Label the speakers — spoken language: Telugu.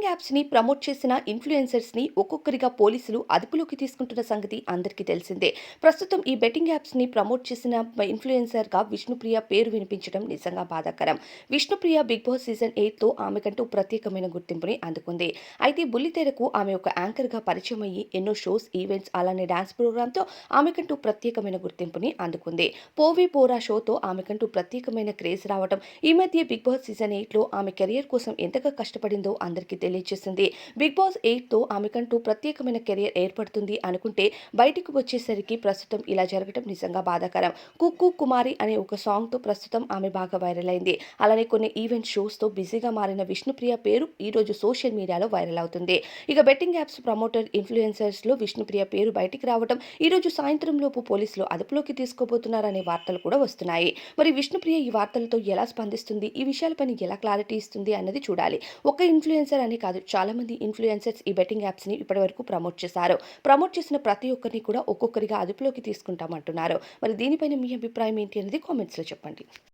Speaker 1: డేటింగ్ యాప్స్ని ప్రమోట్ చేసిన ఇన్ఫ్లుయెన్సర్స్ని ఒక్కొక్కరిగా పోలీసులు అదుపులోకి తీసుకుంటున్న సంగతి అందరికీ తెలిసిందే. ప్రస్తుతం ఈ బెట్టింగ్ యాప్స్ని ప్రమోట్ చేసిన ఇన్ఫ్లుయెన్సర్గా విష్ణుప్రియ పేరు వినిపించడం నిజంగా బాధాకరం. విష్ణుప్రియ బిగ్ బాస్ సీజన్ ఎయిట్తో ఆమెకంటూ ప్రత్యేకమైన గుర్తింపుని అందుకుంది. అయితే బుల్లితెరకు ఆమె ఒక యాంకర్గా పరిచయం అయ్యి ఎన్నో షోస్ ఈవెంట్స్ అలానే డాన్స్ ప్రోగ్రామ్తో ఆమెకంటూ ప్రత్యేకమైన గుర్తింపుని అందుకుంది. పోవి పోరా షోతో ఆమెకంటూ ప్రత్యేకమైన క్రేజ్ రావడం ఈ మధ్య బిగ్ బాస్ సీజన్ ఎయిట్లో ఆమె కెరియర్ కోసం ఎంతగా కష్టపడిందో అందరికీ తెలియజేసింది బిగ్ బాస్ ఎయిట్తో ఆమెకంటూ ప్రత్యేకమైన కెరియర్ ఏర్పడుతుంది అనుకుంటే బయటకు వచ్చేసరికి ప్రస్తుతం ఇలా జరగడం నిజంగా బాధాకరం. కుక్కు కుమారి అనే ఒక సాంగ్తో ప్రస్తుతం ఆమె బాగా వైరల్ అయింది. అలానే కొన్ని ఈవెంట్ షోస్తో బిజీగా మారిన విష్ణుప్రియ పేరు ఈ రోజు సోషల్ మీడియాలో వైరల్ అవుతుంది. ఇక బెట్టింగ్ యాప్స్ ప్రమోటర్ ఇన్ఫ్లుయెన్సర్స్లో విష్ణుప్రియ పేరు బయటికి రావడం ఈ రోజు సాయంత్రం లోపు పోలీసులు అదుపులోకి తీసుకోబోతున్నారనే వార్తలు కూడా వస్తున్నాయి. మరి విష్ణుప్రియ ఈ వార్తలతో ఎలా స్పందిస్తుంది? ఈ విషయాలపైన ఎలా క్లారిటీ ఇస్తుంది అన్నది చూడాలి. ఒక ఇన్ఫ్లుయెన్సర్ అని కాదు. చాలా మంది ఇన్ఫ్లుయెన్సర్స్ ఈ బెట్టింగ్ యాప్స్ని ఇప్పటివరకు ప్రమోట్ చేశారు. ప్రమోట్ చేసిన ప్రతి ఒక్కరిని కూడా ఒక్కొక్కరిగా అదుపులోకి తీసుకుంటామంటున్నారు. మరి దీనిపైన మీ అభిప్రాయం ఏంటి అనేది కామెంట్స్లో చెప్పండి.